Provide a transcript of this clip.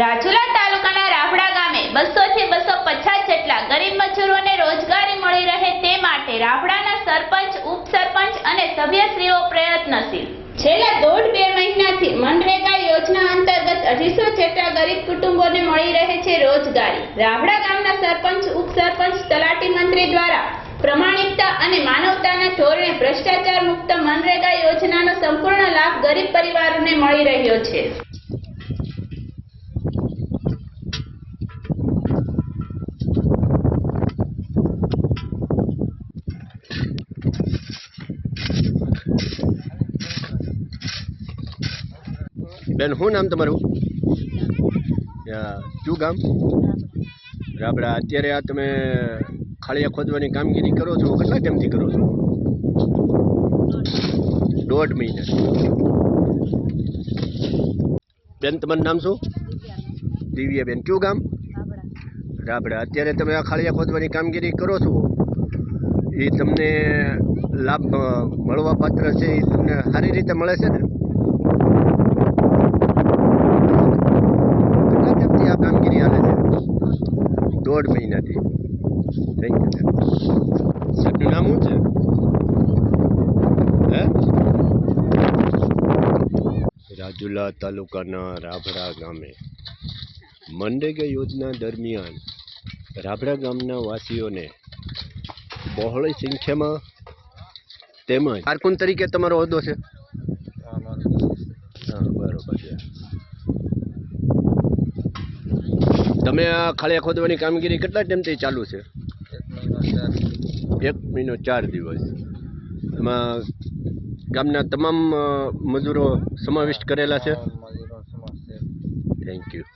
રાજુલા તાલુકાના રાફડા ગામે બસો થી બસો પચાસ જેટલા ગરીબ મજૂરોને રોજગારી મળી રહે તે માટે રાફડાના સરપંચ, ઉપસરપંચ અને સભ્યશ્રીઓ પ્રયત્નશીલ. છેલ્લા દોઢ બે મહિનાથી મનરેગા યોજના અંતર્ગત અઢીસો જેટલા ગરીબ કુટુંબોને મળી રહે છે રોજગારી. રાવડા ગામના સરપંચ, ઉપસરપંચ, તલાટી મંત્રી દ્વારા પ્રમાણિકતા અને માનવતાના ધોરણે ભ્રષ્ટાચાર મુક્ત મનરેગા યોજનાનો સંપૂર્ણ લાભ ગરીબ પરિવારોને મળી રહ્યો છે. બેન, શું નામ તમારું? શું ગામ? રાબડા અત્યારે આ તમે ખાળિયા ખોદવાની કામગીરી કરો છો, કેટલા ટાઈમથી કરો છો? દોઢ મહિના. બેન, તમારું નામ શું? દિવ્યા બેન. કયું ગામ? રાબડા. અત્યારે તમે આ ખાળિયા ખોદવાની કામગીરી કરો છો, એ તમને લાભ મળવા પાત્ર છે, એ તમને સારી રીતે મળે છે ને કેટલા ટાઈમથી આ કામગીરી હાલે છે દોઢ મહિનાથી થેન્ક યુ નામ શું છે? હે? રાજુલા તાલુકાના રાભડા ગામે. મનરેગા યોજના દરમિયાન રાભડા ગામના વાસીઓને બહોળી સંખ્યામાં તેમજ કારકુન તરીકે તમારો હોદ્દો છે? હા બરોબર છે. તમે આ ખાળિયા ખોદવાની કામગીરી કેટલા ટાઈમથી ચાલુ છે? એક મહિનો ચાર દિવસ. એમાં ગામના તમામ મજૂરો સમાવિષ્ટ કરેલા છે? Thank you